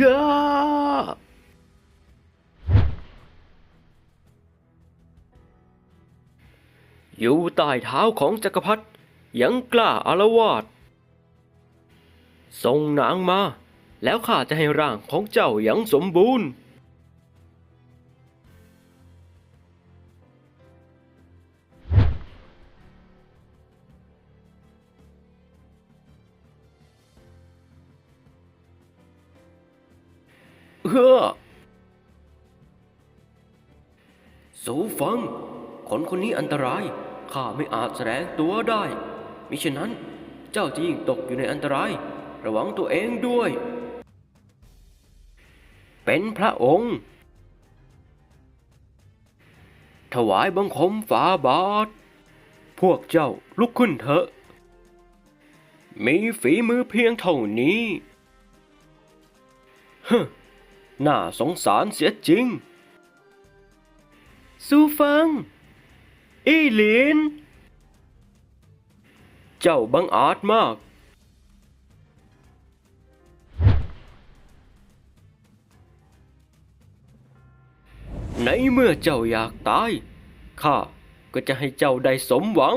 ย่าอยู่ใต้เท้าของจักรพรรดิยังกล้าอารวาสส่งนางมา แล้วข้าจะให้ร่างของเจ้ายังสมบูรณ์ ฟัง คนคนนี้อันตราย ข้าไม่อาจแสดงตัวได้ มิฉะนั้นเจ้าจะยิ่งตกอยู่ในอันตราย ระวังตัวเองด้วย เป็นพระองค์ ถวายบังคมฝาบาท พวกเจ้าลุกขึ้นเถอะ มีฝีมือเพียงเท่านี้ฮึน่าสงสารเสียจริง ซูฟังอีหลิน เจ้าบังอาจมาก ในเมื่อเจ้าอยากตาย ข้าก็จะให้เจ้าได้สมหวัง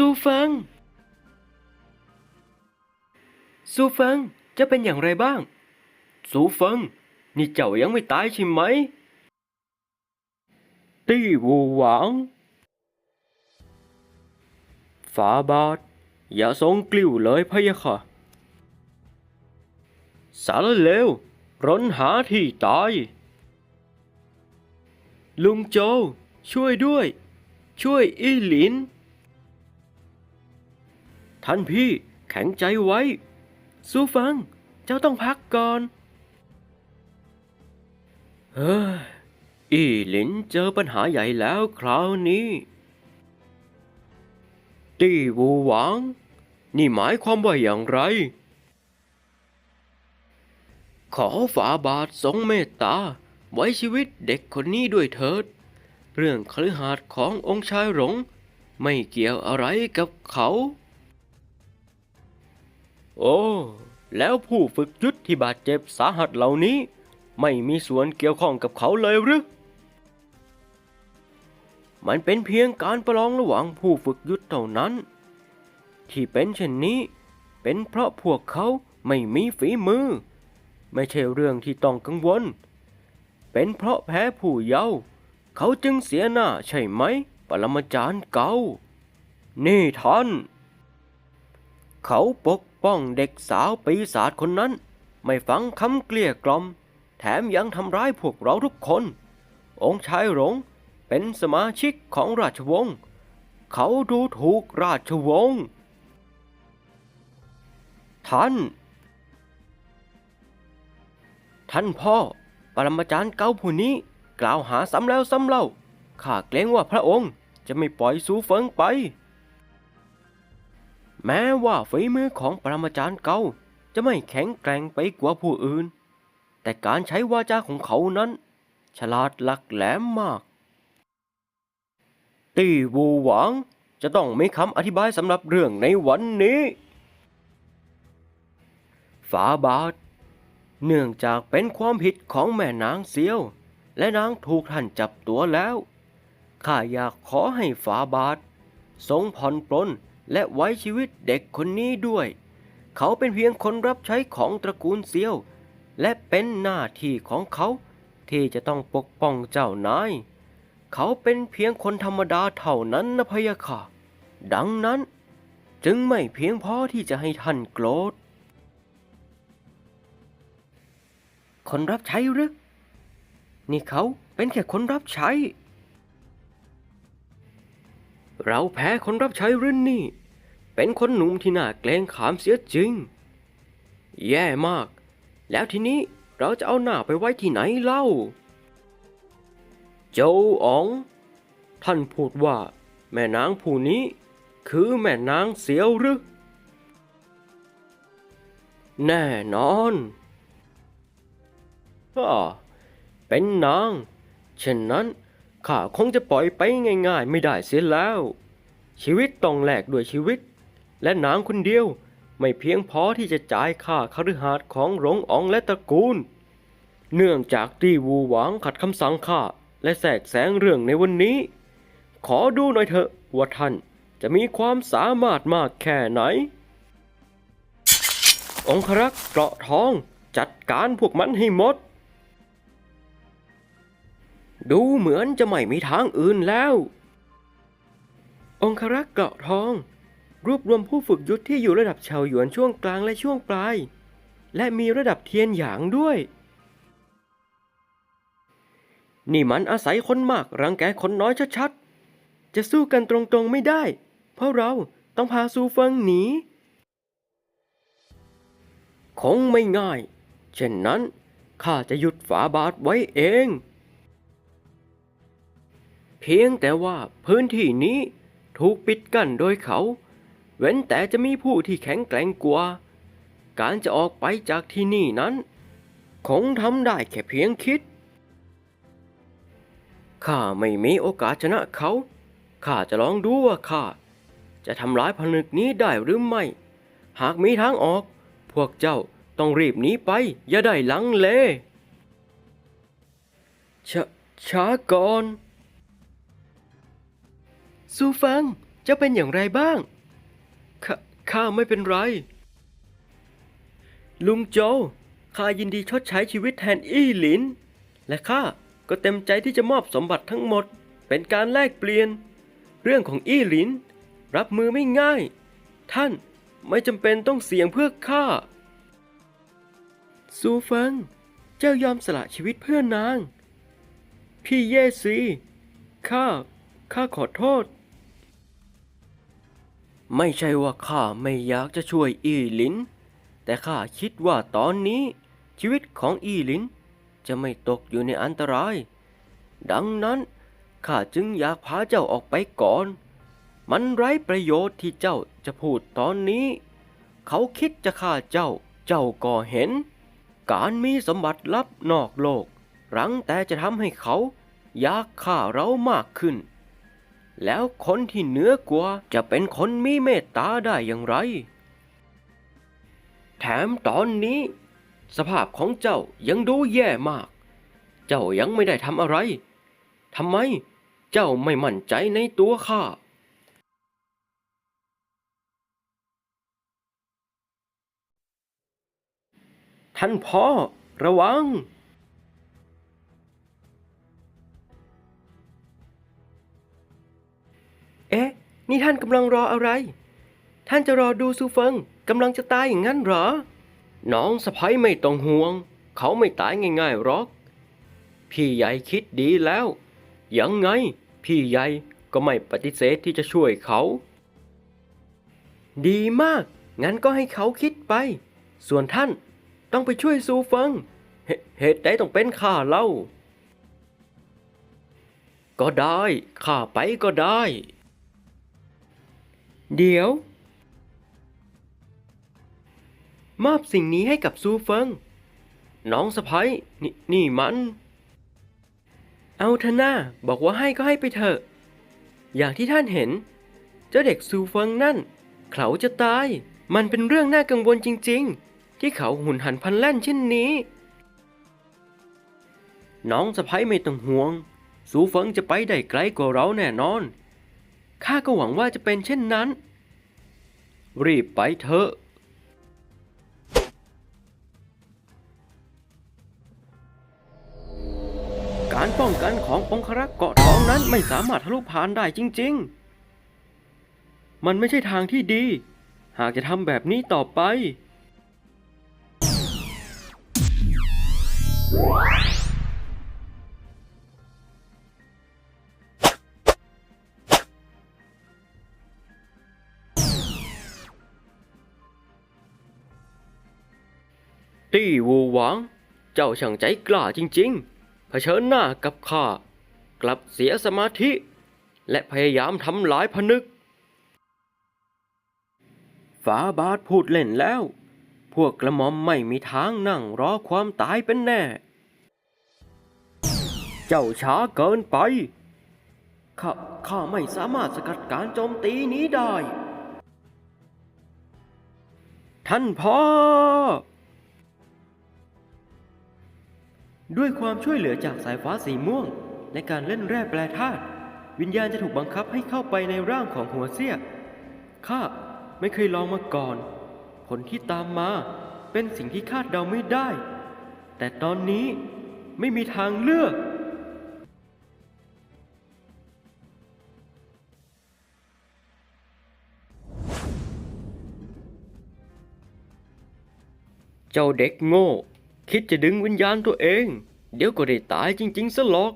ซูฟังซูฟังจะเป็นอย่างไรบ้าง ซูฟังนี่เจ้ายังไม่ตายใช่ไหม ตี้วูหวังฝาบาท อย่าทรงกลิ้วเลยพะยะค่ะ สารเลวร้นหาที่ตาย ลุงโจ ช่วยด้วย ช่วยอีหลิน ท่านพี่แข็งใจไว้ สู้ฟัง เจ้าต้องพักก่อนเฮ้ยอีหลินเจอปัญหาใหญ่แล้วคราวนี้ ตี้วูหวัง นี่หมายความว่าอย่างไร ขอฝาบาททรงเมตตา ไว้ชีวิตเด็กคนนี้ด้วยเถิด เรื่องคฤหาสน์ขององค์ชายหลง ไม่เกี่ยวอะไรกับเขา โอ้ แล้วผู้ฝึกยุทธที่บาดเจ็บสาหัสเหล่านี้ ไม่มีส่วนเกี่ยวข้องกับเขาเลยหรือ มันเป็นเพียงการประลองระหว่างผู้ฝึกยุทธเท่านั้น ที่เป็นเช่นนี้ เป็นเพราะพวกเขาไม่มีฝีมือ ไม่ใช่เรื่องที่ต้องกังวล เป็นเพราะแพ้ผู้เยาว์เขาจึงเสียหน้าใช่ไหม ปรมาจารย์เก่า นี่ท่าน เขาปก ป้องเด็กสาวปีศาจคนนั้น ไม่ฟังคำเกลี้ยกล่อม แถมยังทำร้ายพวกเราทุกคน องค์ชายหลงเป็นสมาชิกของราชวงศ์เขาดูถูกราชวงศ์ท่าน ท่านพ่อ ปรมาจารย์เก่าผู้นี้ กล่าวหาซ้ำแล้วซ้ำเล่าข้าเกรงว่าพระองค์จะไม่ปล่อยสูเฟิงไป แม้ว่าฝีมือของปรมาจารย์เกาจะไม่แข็งแกร่งไปกว่าผู้อื่น แต่การใช้วาจาของเขานั้น ฉลาดหลักแหลมมาก ตีวูหวังจะต้องมีคำอธิบายสำหรับเรื่องในวันนี้ฝาบาท เนื่องจากเป็นความผิดของแม่นางเซียว และนางถูกท่านจับตัวแล้ว ข้าอยากขอให้ฝาบาท ทรงผ่อนปลน และไว้ชีวิตเด็กคนนี้ด้วย เขาเป็นเพียงคนรับใช้ของตระกูลเซียว และเป็นหน้าที่ของเขา ที่จะต้องปกป้องเจ้านาย เขาเป็นเพียงคนธรรมดาเท่านั้นนะพะยะค่ะ ดังนั้น จึงไม่เพียงพอที่จะให้ท่านโกรธ คนรับใช้หรือ นี่เขาเป็นแค่คนรับใช้ เราแพ้คนรับใช้รือนี่ เป็นคนหนุ่มที่น่าเกรงขามเสียจริง แย่มาก แล้วทีนี้เราจะเอาหน้าไปไว้ที่ไหนเล่า โจอ๋อง ท่านพูดว่า แม่นางผู้นี้ คือแม่นางเสียวหรือแน่นอนอ่าเป็นนาง เช่นนั้น ข้าคงจะปล่อยไปง่าย ๆ ไม่ได้เสียแล้ว ชีวิตต้องแลกด้วยชีวิต และนางคนเดียวไม่เพียงพอที่จะจ่ายค่าคฤหาสน์ของหลงอ๋องและตระกูล เนื่องจากที่วูหวางขัดคำสั่งข้าและแทรกแซงเรื่องในวันนี้ ขอดูหน่อยเถอะว่าท่านจะมีความสามารถมากแค่ไหน องครักษ์เกราะทองจัดการพวกมันให้หมด ดูเหมือนจะไม่มีทางอื่นแล้ว องครักษ์เกราะทอง รวบรวมผู้ฝึกยุทธที่อยู่ระดับชาวหยวนช่วงกลางและช่วงปลาย และมีระดับเทียนหยางด้วย นี่มันอาศัยคนมากรังแกคนน้อยชัดๆ จะสู้กันตรงๆไม่ได้ เพราะเราต้องพาซูเฟิงหนี คงไม่ง่าย เช่นนั้นข้าจะหยุดฝาบาทไว้เอง เพียงแต่ว่าพื้นที่นี้ถูกปิดกั้นโดยเขา เว้นแต่จะมีผู้ที่แข็งแกร่งกว่า การจะออกไปจากที่นี่นั้น คงทำได้แค่เพียงคิด ข้าไม่มีโอกาสชนะเขา ข้าจะลองดูว่าข้าจะทำลายผนึกนี้ได้หรือไม่ หากมีทางออก พวกเจ้าต้องรีบหนีไป อย่าได้ลังเลชช้าก่อน ซูฟัง เจ้าเป็นอย่างไรบ้างขข้าไม่เป็นไร ลุงโจ ข้ายินดีชดใช้ชีวิตแทนอี้หลิน และข้าก็เต็มใจที่จะมอบสมบัติทั้งหมด เป็นการแลกเปลี่ยน เรื่องของอี้หลิน รับมือไม่ง่าย ท่านไม่จำเป็นต้องเสี่ยงเพื่อข้าซูเฟิง เจ้ายอมสละชีวิตเพื่อนาง พี่เยซี ข้า ข้าขอโทษ ไม่ใช่ว่าข้าไม่อยากจะช่วยอีหลิน แต่ข้าคิดว่าตอนนี้ ชีวิตของอีหลิน จะไม่ตกอยู่ในอันตราย ดังนั้นข้าจึงอยากพาเจ้าออกไปก่อน มันไร้ประโยชน์ที่เจ้าจะพูดตอนนี้ เขาคิดจะฆ่าเจ้า เจ้าก็เห็น การมีสมบัติลับนอกโลก รังแต่จะทำให้เขาอยากฆ่าเรามากขึ้น แล้วคนที่เหนือกว่าจะเป็นคนมีเมตตาได้อย่างไร แถมตอนนี้ สภาพของเจ้ายังดูแย่มาก เจ้ายังไม่ได้ทำอะไรทำไมเจ้าไม่มั่นใจในตัวข้าท่านพ่อระวัง นี่ท่านกำลังรออะไร ท่านจะรอดูซูเฟิงกำลังจะตายอย่างนั้นเหรอ น้องสะพ้ยไม่ต้องห่วง เขาไม่ตายง่ายๆหรอก พี่ใหญ่คิดดีแล้ว ยังไง พี่ใหญ่ก็ไม่ปฏิเสธที่จะช่วยเขา ดีมาก งั้นก็ให้เขาคิดไป ส่วนท่านต้องไปช่วยซูเฟิงเหตุใดต้องเป็นข้าเล่า ก็ได้ข้าไปก็ได้ เดี๋ยว มอบสิ่งนี้ให้กับซูเฟิง น้องสะพ้ยนี่นี่มัน เอาเถอะหน้าบอกว่าให้ก็ให้ไปเถอะ อย่างที่ท่านเห็น เจ้าเด็กซูเฟิงนั่น เขาจะตาย มันเป็นเรื่องน่ากังวลจริง ๆ ที่เขาหุนหันพันแล่นเช่นนี้ น้องสะพ้ยไม่ต้องห่วง ซูเฟิงจะไปได้ไกลกว่าเราแน่นอน ข้าก็หวังว่าจะเป็นเช่นนั้น รีบไปเถอะ การป้องกันขององครักษ์เกาะทองนั้นไม่สามารถทะลุผ่านได้จริง ๆ มันไม่ใช่ทางที่ดี หากจะทำแบบนี้ต่อไป ตี้วูหวัง เจ้าช่างใจกล้าจริงๆ เผชิญหน้ากับข้า กลับเสียสมาธิ และพยายามทำลายผนึก ฝาบาทพูดเล่นแล้ว พวกกระหม่อมไม่มีทางนั่งรอความตายเป็นแน่ เจ้าช้าเกินไป ข้าข้าไม่สามารถสกัดการโจมตีนี้ได้ ท่านพ่อ ด้วยความช่วยเหลือจากสายฟ้าสีม่วง ในการเล่นแร่แปรธาตุวิญญาณจะถูกบังคับให้เข้าไปในร่างของหัวเสี้ยข้าไม่เคยลองมาก่อน ผลที่ตามมาเป็นสิ่งที่คาดเดาไม่ได้ แต่ตอนนี้ไม่มีทางเลือก เจ้าเด็กโง่ คิดจะดึงวิญญาณตัวเอง เดี๋ยวก็ได้ตายจริงๆซะหรอก